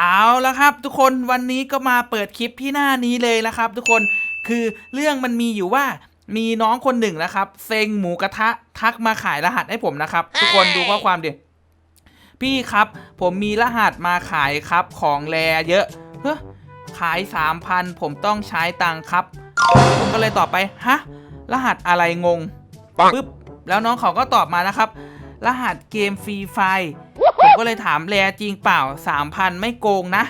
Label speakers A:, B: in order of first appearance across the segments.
A: เอาแล้วครับ ทุกคนวันนี้ก็มาเปิดคลิปที่หน้านี้เลยนะครับ ทุกคนคือเรื่องมันมีอยู่ว่ามีน้องคนหนึ่งนะครับ เซงหมูกระทะทักมาขายรหัสให้ผมนะครับ ทุกคนดูข้อความดิพี่ครับ ผมมีรหัสมาขายครับของแรเยอะเฮ้ยขายสามพันผมต้องใช้ตังค์ครับ ผมก็เลยตอบไป ฮะ รหัสอะไรงง
B: ปัง
A: ปึ๊บแล้วน้องเขาก็ตอบมานะครับ รหัสเกมฟรีไฟผมก็เลยถามแลจริงเปล่า 3,000 ไม่โกงนะ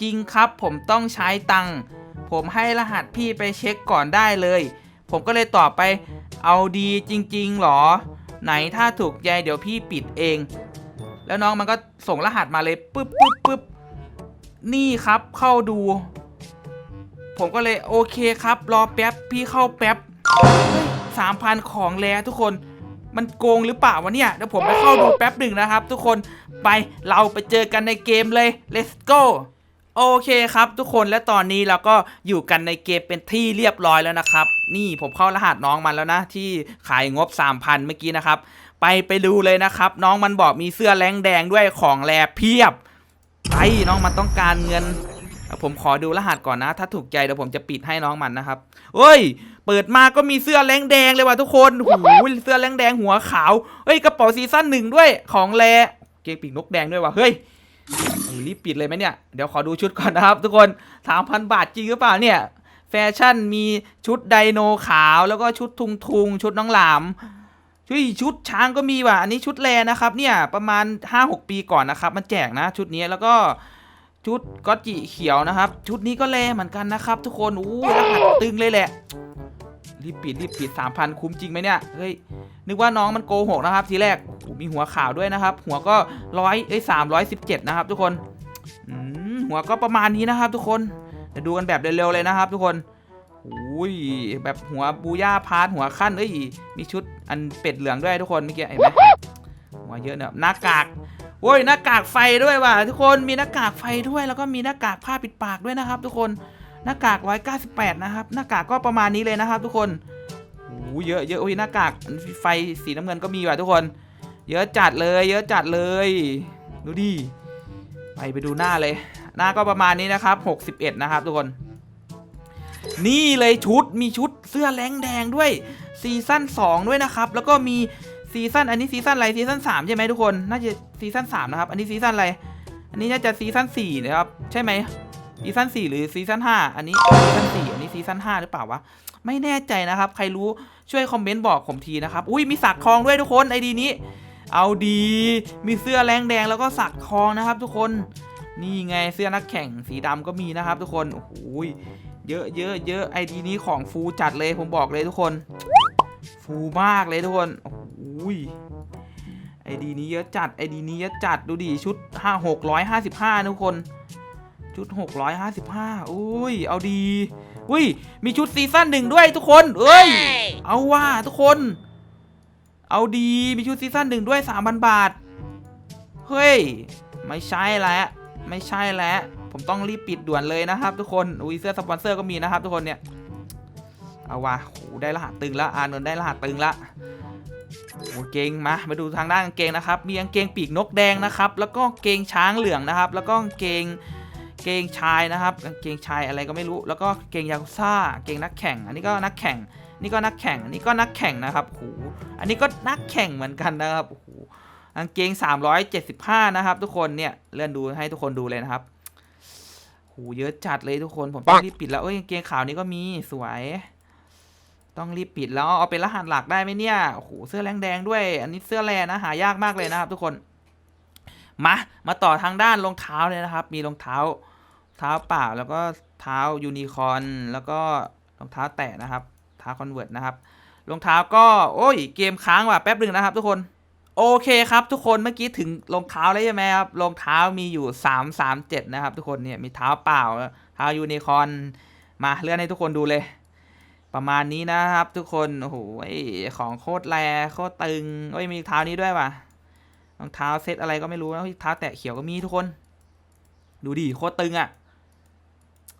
A: จริงครับผมต้องใช้ตังค์ผมให้รหัสพี่ไปเช็คก่อนได้เลย ผมก็เลยตอบไป เอาดีจริงๆหรอ ไหนถ้าถูกใจเดี๋ยวพี่ปิดเอง แล้วน้องมันก็ส่งรหัสมาเลยปึ๊บปึ๊บปึ๊บนี่ครับเข้าดู ผมก็เลยโอเคครับ รอแป๊บพี่เข้าแป๊บสามพันของแลทุกคน มันโกงหรือเปล่าวะเนี่ยเดี๋ยวผมไปเข้าดูแป๊บหนึ่งนะครับ ทุกคนไปเราไปเจอกันในเกมเลย let's go โอเคครับ ทุกคนและตอนนี้เราก็อยู่กันในเกมเป็นที่เรียบร้อยแล้วนะครับ นี่ผมเข้ารหัสน้องมันแล้วนะ ที่ขายงบ 3,000 เมื่อกี้นะครับ ไปไปดูเลยนะครับ น้องมันบอกมีเสื้อแรงแดงด้วยของแลเพียบไปน้องมันต้องการเงิน ผมขอดูรหัสก่อนนะ ถ้าถูกใจเดี๋ยวผมจะปิดให้น้องมันนะครับเอ้ย เปิดมาก็มีเสื้อแรงแดงเลยว่ะทุกคนโอ้โหเสื้อแรงแดงหัวขาวเฮ้ยกระเป๋าซีซั่นหนึ่งด้วยของแลเกงปีกนกแดงด้วยว่ะเฮ้ยรีบปิดเลยไหมเนี่ย เดี๋ยวขอดูชุดก่อนนะครับ ทุกคนสามพันบาทจริงหรือเปล่าเนี่ย แฟชั่นมีชุดไดโนขาวแล้วก็ชุดทุงทุงชุดน้องหลามชุดชุดช้างก็มีว่ะ อันนี้ชุดแลนะครับเนี่ยประมาณ 5-6 ปีก่อนนะครับ มันแจกนะชุดนี้แล้วก็ชุดก็จิเขียวนะครับ ชุดนี้ก็แลเหมือนกันนะครับ ทุกคนอู้รหัสตึงเลยแหละ รีบปิดรีบปิดสามพันคุ้มจริงไหมเนี่ยเฮ้ยนึกว่าน้องมันโกหกนะครับทีแรกมีหัวขาวด้วยนะครับ หัวก็ร้อยเอ้ยสามร้อยสิบเจ็ดนะครับ ทุกคนหัวก็ประมาณนี้นะครับ ทุกคนเดี๋ยวดูกันแบบเร็วๆเลยนะครับ ทุกคนอุ้ยแบบหัวบูย่าพาร์ทหัวขั้นเอ้ยมีชุดอันเป็ดเหลืองด้วยทุกคนเมื่อกี้เห็นไหมหัวเยอะเนี่ยหน้ากากโอ้ยหน้ากากไฟด้วยว่ะทุกคนมีหน้ากากไฟด้วยแล้วก็มีหน้ากากผ้าปิดปากด้วยนะครับ ทุกคน น้ากาก 198 นะครับ หน้ากากก็ประมาณนี้เลยนะครับ ทุกคนโอ้เยอะเยอะโอ้ยหน้ากากไฟสีน้ำเงินก็มีว่ะทุกคน เยอะจัดเลย เยอะจัดเลย ดูดิ ไปไปดูหน้าเลย หน้าก็ประมาณนี้นะครับ 61 นะครับ ทุกคน นี่เลยชุด มีชุดเสื้อแรงแดงด้วย ซีซั่น 2 ด้วยนะครับ แล้วก็มีซีซั่น อันนี้ซีซั่นอะไร ซีซั่นสามใช่ไหมทุกคน น่าจะซีซั่นสามนะครับ อันนี้ซีซั่นอะไร อันนี้น่าจะซีซั่นสี่นะครับ ใช่ไหม ซีซั่นสี่หรือซีซั่นห้าอันนี้ซีซั่นสี่อันนี้ซีซั่นห้าหรือเปล่าวะ ไม่แน่ใจนะครับ ใครรู้ช่วยคอมเมนต์บอกผมทีนะครับ อุ้ยมีสักทองด้วยทุกคนไอดีนี้ เอาดี มีเสื้อแรงแดงแล้วก็สักทองนะครับ ทุกคน นี่ไงเสื้อนักแข่งสีดำก็มีนะครับ ทุกคน โอ้โหเยอะเยอะเยอะไอดีนี้ของฟูจัดเลยผมบอกเลยทุกคน ฟูมากเลยทุกคน โอ้โหไอดีนี้เยอะจัดไอดีนี้เยอะจัดดูดิชุดห้าหกร้อยห้าสิบห้าทุกคน ชุดหกร้อยห้าสิบห้าอุ้ย เอาดี อุ้ย มีชุดซีซั่นหนึ่งด้วยทุกคน เอ้ย เอาว่าทุกคน เอาดี มีชุดซีซั่นหนึ่งด้วยสามพันบาท เฮ้ย ไม่ใช่แล้ว ไม่ใช่แล้ว ผมต้องรีบปิดด่วนเลยนะครับทุกคน อุ้ย เสื้อสปอนเซอร์ก็มีนะครับทุกคนเนี่ย เอาว่ะโหได้รหัสตึงแล้ว อานนท์ได้รหัสตึงละโอเกงมามาดูทางด้านกางเกงนะครับ มีกางเกงปีกนกแดงนะครับ แล้วก็กางเกงช้างเหลืองนะครับ แล้วก็กางเกง เกงชายนะครับกางเกงชายอะไรก็ไม่รู้แล้วก็กางเกงยากุซ่ากางเกงนักแข่ง อันนี้ก็นักแข่งนี่ก็นักแข่งอันนี้ก็นักแข่งนะครับโหอันนี้ก็นักแข่งเหมือนกันนะครับโอ้โหกางเกง 375 นะครับ ทุกคนเนี่ยเลื่อนดูให้ทุกคนดูเลยนะครับโหเยอะจัดเลยทุกคนผมต้องรีบปิดแล้วเอ้ยกางเกงขาวนี้ก็มีสวย ต้องรีบปิดแล้วเอาเป็นรหัสหลักได้ไหมเนี่ยโอ้โหเสื้อแรงแดงด้วย อันนี้เสื้อแลนะหายากมากเลยนะครับ ทุกคนมา มาต่อทางด้านรองเท้าเลยนะครับ มีรองเท้า เท้าเปล่าแล้วก็เท้ายูนิคอนแล้วก็รองเท้าแตะนะครับเท้าคอนเวิร์ตนะครับรองเท้าก็โอ้ยเกมค้างว่ะแป๊บหนึ่งนะครับ ทุกคนโอเคครับทุกคนเมื่อกี้ถึงรองเท้าแล้วใช่ไหมครับรองเท้ามีอยู่ 3 3 7 นะครับ ทุกคนเนี่ยมีเท้าเปล่าเท้ายูนิคอนมาเลื่อนให้ทุกคนดูเลย ประมาณนี้นะครับ ทุกคนโอ้โหไอของโคตรแรงโคตรตึงโอ้ยมีเท้านี้ด้วยว่ะรองเท้าเซตอะไรก็ไม่รู้นะเฮ้ยเท้าแตะเขียวก็มีทุกคน ดูดิโคตรตึงอะ่ะ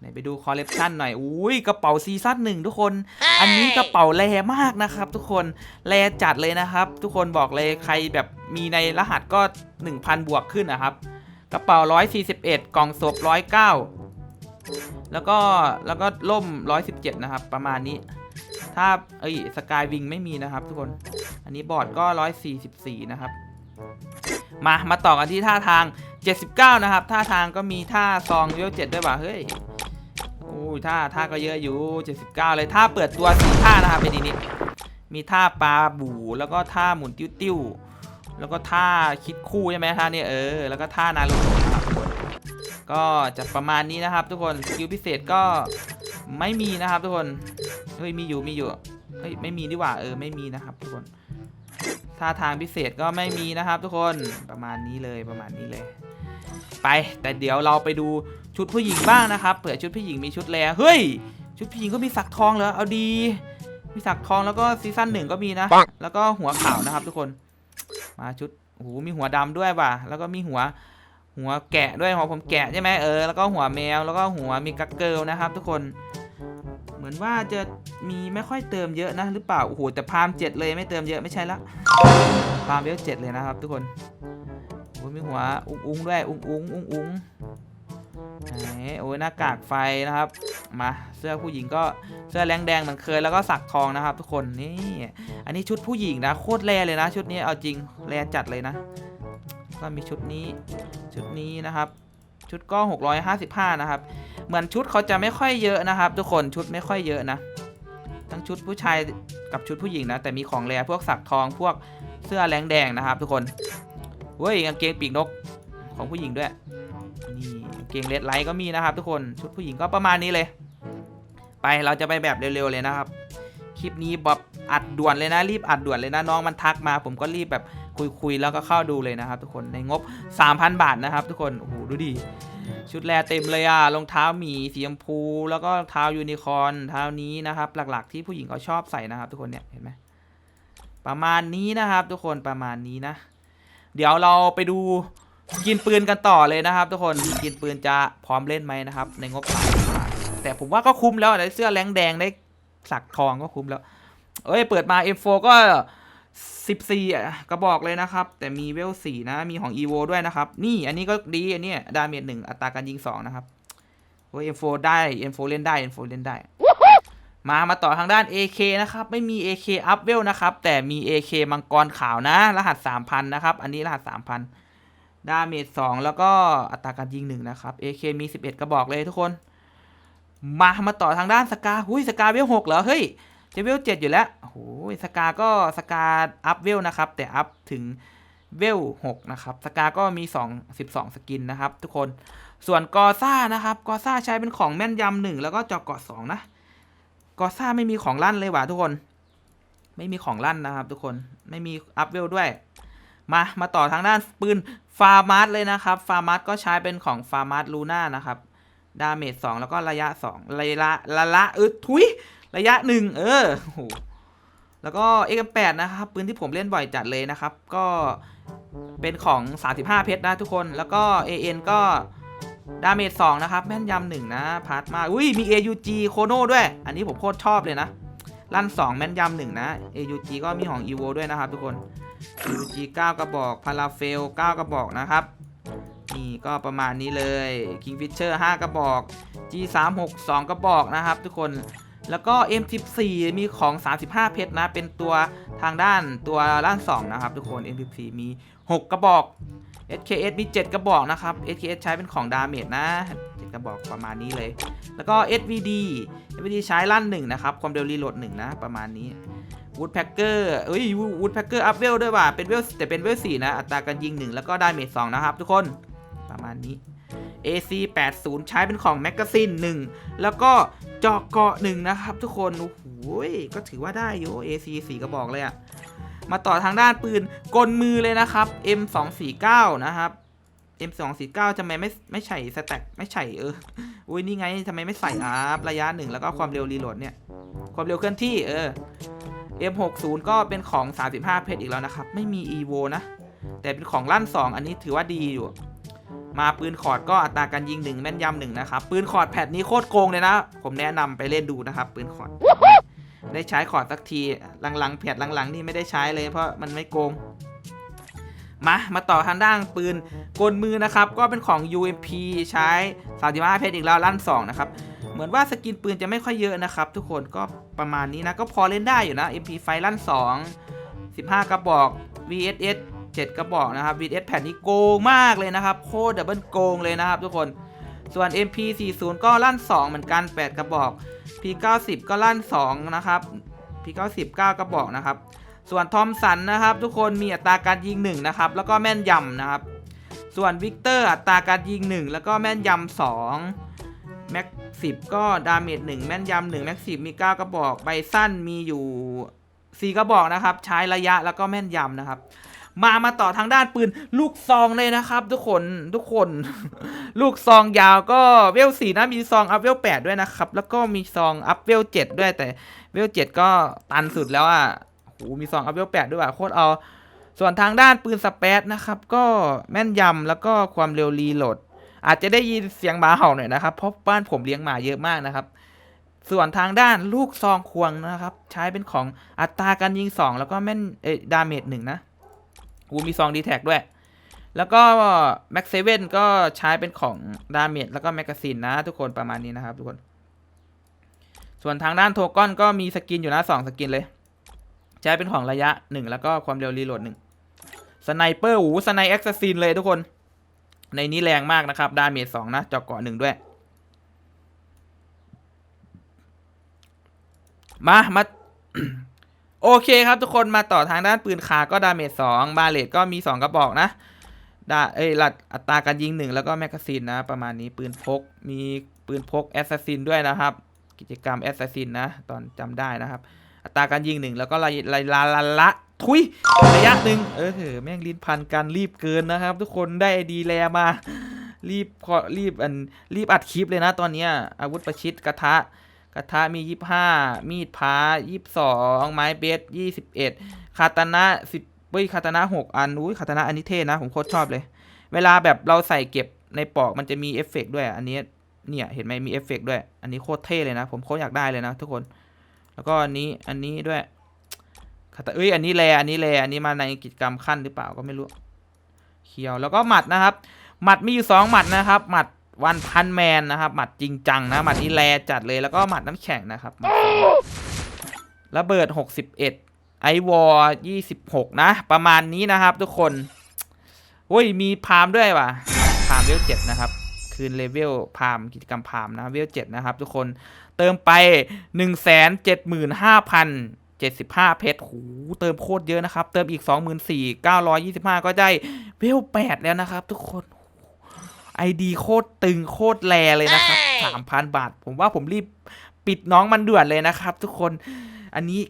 A: ไหนไปดูคอลเลกชันหน่อย อุ้ยกระเป๋าซีซั่นหนึ่งทุกคน อันนี้กระเป๋าแรมากนะครับ ทุกคน แรจัดเลยนะครับ ทุกคนบอกเลยใครแบบมีในรหัสก็ 1,000 บวกขึ้นนะครับ กระเป๋า 141 กล่องศพ109 แล้วก็แล้วก็ล่ม 117 นะครับ ประมาณนี้ ถ้าเอ้ยสกายวิงไม่มีนะครับ ทุกคน อันนี้บอร์ดก็ 144 นะครับ มามาต่อกันที่ท่าทาง 79 นะครับ ท่าทางก็มีท่าซองเวล7ด้วยว่ะเฮ้ยโอ้ยท่าท่าก็เยอะอยู่ 79 เลยท่าเปิดตัวสี่ท่านะครับเป็นนี้มีท่าปลาบูแล้วก็ท่าหมุนติ้วๆแล้วก็ท่าคิดคู่ใช่ไหมท่าเนี่ยเออแล้วก็ท่านารูโตะนะครับทุกคนก็จะประมาณนี้นะครับ ทุกคนสกิลพิเศษก็ไม่มีนะครับทุกคนเฮ้ยมีอยู่มีอยู่เฮ้ยไม่มีดีกว่าเออไม่มีนะครับ ทุกคนท่าทางพิเศษก็ไม่มีนะครับ ทุกคนประมาณนี้เลยประมาณนี้เลย ไป แต่เดี๋ยวเราไปดูชุดผู้หญิงบ้างนะครับ เผื่อชุดผู้หญิงมีชุดแลเฮ้ย ชุดผู้หญิงก็มีสักทองเหรอ เอาดี มีสักทองแล้วก็ซีซั่นหนึ่งก็มีนะ
B: ปัง
A: แล้วก็หัวขาวนะครับทุกคน มาชุดโอ้โหมีหัวดำด้วยว่ะ แล้วก็มีหัว หัวแกะด้วยหัวผมแกะใช่ไหมเออ แล้วก็หัวแมว แล้วก็หัวมีกักเกิลนะครับ ทุกคน เหมือนว่าจะมีไม่ค่อยเติมเยอะนะ หรือเปล่า โอ้โห แต่พามเจ็ดเลยไม่เติมเยอะไม่ใช่ละ พามเวลเจ็ดเลยนะครับ ทุกคน มีหัว อุ้งอุ้งๆด้วยอุ้งอุ้งอุ้งอุ้งโอ้ยหน้ากากไฟนะครับ มาเสื้อผู้หญิงก็เสื้อแรงแดงเหมือนเคยแล้วก็สักทองนะครับ ทุกคนนี่อันนี้ชุดผู้หญิงนะโคตรแรเลยนะ ชุดนี้เอาจริงแรจัดเลยนะ ก็มีชุดนี้ชุดนี้นะครับ ชุดก็ 655 นะครับ เหมือนชุดเขาจะไม่ค่อยเยอะนะครับ ทุกคนชุดไม่ค่อยเยอะนะ ทั้งชุดผู้ชายกับชุดผู้หญิงนะแต่มีของแรพวกสักทองพวกเสื้อแรงแดงนะครับ ทุกคน เว้ยกางเกงปีกนกของผู้หญิงด้วยนี่กางเกงเลดไลท์ก็มีนะครับ ทุกคนชุดผู้หญิงก็ประมาณนี้เลย ไปเราจะไปแบบเร็วๆเลยนะครับคลิปนี้แบบอัดด่วนเลยนะรีบอัดด่วนเลยนะน้องมันทักมา ผมก็รีบแบบคุยๆแล้วก็เข้าดูเลยนะครับ ทุกคนในงบ 3,000 บาทนะครับ ทุกคนโอ้โหดูดิชุดแรเต็มเลยอะรองเท้าหมีสีชมพู แล้วก็เท้ายูนิคอร์นเท้านี้นะครับ หลักๆที่ผู้หญิงเขาชอบใส่นะครับ ทุกคนเนี่ยเห็นไหมประมาณนี้นะครับ ทุกคนประมาณนี้นะ เดี๋ยวเราไปดูกินปืนกันต่อเลยนะครับ ทุกคนกินปืนจะพร้อมเล่นไหมนะครับ ในงบ3,000บาทแต่ผมว่าก็คุ้มแล้วได้เสื้อแรงแดงได้สักทองก็คุ้มแล้ว เอ้ยเปิดมา M4 ก็14อะกระบอกเลยนะครับ แต่มีเวล4นะ มีของ EVO ด้วยนะครับ นี่อันนี้ก็ดีอันนี้ดาเมจหนึ่งอัตราการยิง 2 นะครับโอ้ย M4 ได้ M4 เล่นได้ M4 เล่นได้ มามาต่อทางด้าน AK นะครับ ไม่มี AK อัพเวลนะครับ แต่มี AK มังกรขาวนะ รหัส 3,000 นะครับ อันนี้รหัส 3,000 ดาเมจ2แล้วก็อัตราการยิง 1 นะครับ AK มี 11 กระบอกเลยทุกคน มามาต่อทางด้านสกาหุยสกาเวล6เหรอ เฮ้ย จะเวล 7 อยู่แล้วโอ้โหสกาก็สกาอัพเวลนะครับ แต่อัพถึงเวล 6 นะครับ สกาก็มี 2 12 สกินนะครับ ทุกคน ส่วนกอซ่านะครับ กอซ่าใช้เป็นของแม่นยำหนึ่งแล้วก็เจอกเกาะสองนะ กอซ่าไม่มีของลั่นเลยว่ะทุกคน ไม่มีของลั่นนะครับ ทุกคน ไม่มีอัพเวลด้วย มา มาต่อทางด้านปืนฟาร์มาร์เลยนะครับ ฟาร์มาร์ก็ใช้เป็นของฟาร์มาร์ลูน่านะครับ ดาเมจสองแล้วก็ระยะสองระยะระละเออทุย ระยะหนึ่งเออโอ้โหแล้วก็ X8 นะครับปืนที่ผมเล่นบ่อยจัดเลยนะครับ ก็เป็นของ 35 เพชรนะทุกคน แล้วก็ AN ก็ ดาเมจ2นะครับ แม่นยำหนึ่งนะพาร์ทมาอุ้ยมี AUG โคโน่ด้วย อันนี้ผมโคตรชอบเลยนะลั่น2 แม่นยำหนึ่งนะ AUG ก็มีของ EVO ด้วยนะครับทุกคน AUG 9 กระบอกพาราเฟล 9 กระบอกนะครับ นี่ก็ประมาณนี้เลย Kingfisher 5 กระบอก G36 2 กระบอกนะครับ ทุกคนแล้วก็ M14 มีของ 35 เพชรนะ เป็นตัวทางด้านตัวด้าน2นะครับ ทุกคน M14 มี 6 กระบอก SKS มี 7 กระบอกนะครับ SKS ใช้เป็นของดาเมจนะ7กระบอกประมาณนี้เลย แล้วก็ SVD SVD ใช้ลั่น1นะครับ ความเร็วรีโหลด1นะ ประมาณนี้ Woodpecker เอ้ย Woodpecker อัพเวลด้วยว่ะ เป็นเวลแต่เป็นเวล4นะ อัตราการยิง 1 แล้วก็ดาเมจ2นะครับทุกคน ประมาณนี้ AC 80ใช้เป็นของแมกกาซีน1แล้วก็จาะเกาะหนึ่งนะครับทุกคน โอ้โห ก็ถือว่าได้อยู่ AC 4กระบอกเลยอะ มาต่อทางด้านปืนกลมือเลยนะครับ M249 นะครับ M249 ทำไมไม่ไม่ใส่สแต็กไม่ใส่เอออุ้ยนี่ไงทำไมไม่ใส่อัพระยะหนึ่งแล้วก็ความเร็วรีโหลดเนี่ย ความเร็วเคลื่อนที่เออ M60 ก็เป็นของ 35 เพชรอีกแล้วนะครับ ไม่มี EVO นะ แต่เป็นของลั่น 2 อันนี้ถือว่าดีอยู่ มาปืนคอร์ดก็อัตราการยิงหนึ่งแม่นยำหนึ่งนะครับ ปืนคอร์ดแพดนี้โคตรโกงเลยนะ ผมแนะนำไปเล่นดูนะครับ ปืนคอร์ด ได้ใช้คอร์ดสักทีหลังๆแพดหลังๆนี่ไม่ได้ใช้เลยเพราะมันไม่โกงมา มาต่อทางด้านปืนกลมือนะครับ ก็เป็นของ UMP ใช้35เพชรอีกแล้วลั่น 2 นะครับ เหมือนว่าสกินปืนจะไม่ค่อยเยอะนะครับ ทุกคนก็ประมาณนี้นะ ก็พอเล่นได้อยู่นะ MP ไฟลั่น 2 15 กระบอก VSS 7 กระบอกนะครับ VSS แผ่นนี้โกงมากเลยนะครับ โคตรดับเบิลโกงเลยนะครับทุกคน ส่วน MP 40 ก็ลั่น 2 เหมือนกัน 8 กระบอก P 90 ก็ลั่น 2 นะครับ P 90 9 กระบอกนะครับ ส่วนทอมสันนะครับ ทุกคนมีอัตราการยิง 1 นะครับ แล้วก็แม่นยำนะครับ ส่วนวิกเตอร์อัตราการยิง 1 แล้วก็แม่นยำ2แม็ก10ก็ดาเมจ1แม่นยำ1แม็ก10มี9กระบอกใบสั้นมีอยู่4กระบอกนะครับ ใช้ระยะแล้วก็แม่นยำนะครับ มามาต่อทางด้านปืนลูกซองเลยนะครับทุกคนทุกคน ลูกซองยาวก็เวลสี่นะมีซองอัพเวลแปดด้วยนะครับ แล้วก็มีซองอัพเวลเจ็ดด้วยแต่เวลเจ็ดก็ตันสุดแล้วอะโหมีซองอัพเวลแปดด้วยว่ะโคตรเอา ส่วนทางด้านปืนสเปซนะครับ ก็แม่นยำแล้วก็ความเร็วรีโหลด อาจจะได้ยินเสียงหมาเห่าหน่อยนะครับเพราะบ้านผมเลี้ยงหมาเยอะมากนะครับส่วนทางด้านลูกซองควงนะครับ ใช้เป็นของอัตราการยิง 2 แล้วก็แม่นเอดาเมจหนึ่งนะ กูมีซองดีแท็ด้วย แล้วก็แม็กเซเว่นก็ใช้เป็นของดาเมจแล้วก็แมกกาซีนนะ ทุกคนประมาณนี้นะครับทุกคน ส่วนทางด้านโทก้อนก็มีสกินอยู่นะสองสกินเลย ใช้เป็นของระยะ1แล้วก็ความเร็วรีโหลด1สไนเปอร์หูสไนแอ็กซ์ซินเลยทุกคน ในนี้แรงมากนะครับ ดาเมจสองนะเจาะเกาะหนึ่งด้วย มา มา โอเคครับทุกคนมาต่อทางด้านปืนคาก็ดาเมจสองบาเลตก็มีสองกระบอกนะดาเอ้ยหลัดอัตราการยิงหนึ่งแล้วก็แมกกาซีนนะ ประมาณนี้ปืนพก มีปืนพกแอสซัสซินด้วยนะครับ กิจกรรมแอสซัสซินนะ ตอนจำได้นะครับ อัตราการยิงหนึ่งแล้วก็ระยะระยะละละทุยระยะหนึ่งเออเถอะแม่งลิ้นพันกันรีบเกินนะครับ ทุกคนได้ดีแลมารีบขอรีบอันรีบอัดคลิปเลยนะตอนนี้อาวุธประชิดกระทะ กระทะมียี่ห้ามีดพายี่สองไม้เบสยี่สิบเอ็ดคาตานะสิบเฮ้ยคาตานะหกอันอุ้ยคาตานะอันนี้เท่นะ ผมโคตรชอบเลย เวลาแบบเราใส่เก็บในปอกมันจะมีเอฟเฟกด้วย อันนี้เนี่ยเห็นไหมมีเอฟเฟกด้วย อันนี้โคตรเท่เลยนะ ผมโคตรอยากได้เลยนะทุกคน แล้วก็อันนี้อันนี้ด้วยคาตาเอ้ยอันนี้แลอันนี้แลอันนี้มาในกิจกรรมขั้นหรือเปล่าก็ไม่รู้เขียวแล้วก็หมัดนะครับ หมัดมีอยู่สองหมัดนะครับ หมัด วันพันแมนนะครับหมัดจริงจังนะหมัดนี้แลจัดเลยแล้วก็หมัดน้ำแข็งนะครับระเบิด 61 ไอวอร์26 นะ ประมาณนี้นะครับทุกคนโอ้ยมีพามด้วยว่ะพามเวล7นะครับคืนเลเวลพามกิจกรรมพามนะเวล7นะครับทุกคนเติมไป175,075เพชรหูเติมโคตรเยอะนะครับ เติมอีก24,925ก็ได้เวล8แล้วนะครับทุกคน ไอดีโคตรตึงโคตรแรเลยนะครับสามพันบาท ผมว่าผมรีบปิดน้องมันด่วนเลยนะครับ ทุกคนอันนี้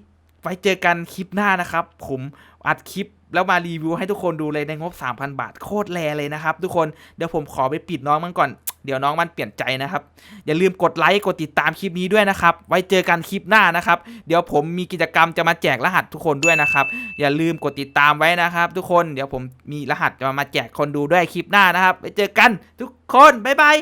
A: ไว้เจอกันคลิปหน้านะครับ ผมอัดคลิปแล้วมารีวิวให้ทุกคนดูเลยในงบ 3,000 บาทโคตรแรเลยนะครับ ทุกคนเดี๋ยวผมขอไปปิดน้องมันก่อน เดี๋ยวน้องมันเปลี่ยนใจนะครับ อย่าลืมกดไลค์กดติดตามคลิปนี้ด้วยนะครับ ไว้เจอกันคลิปหน้านะครับ เดี๋ยวผมมีกิจกรรมจะมาแจกรหัสทุกคนด้วยนะครับ อย่าลืมกดติดตามไว้นะครับ ทุกคนเดี๋ยวผมมีรหัสจะมาแจกคนดูด้วยคลิปหน้านะครับ ไปเจอกันทุกคนบ๊ายบาย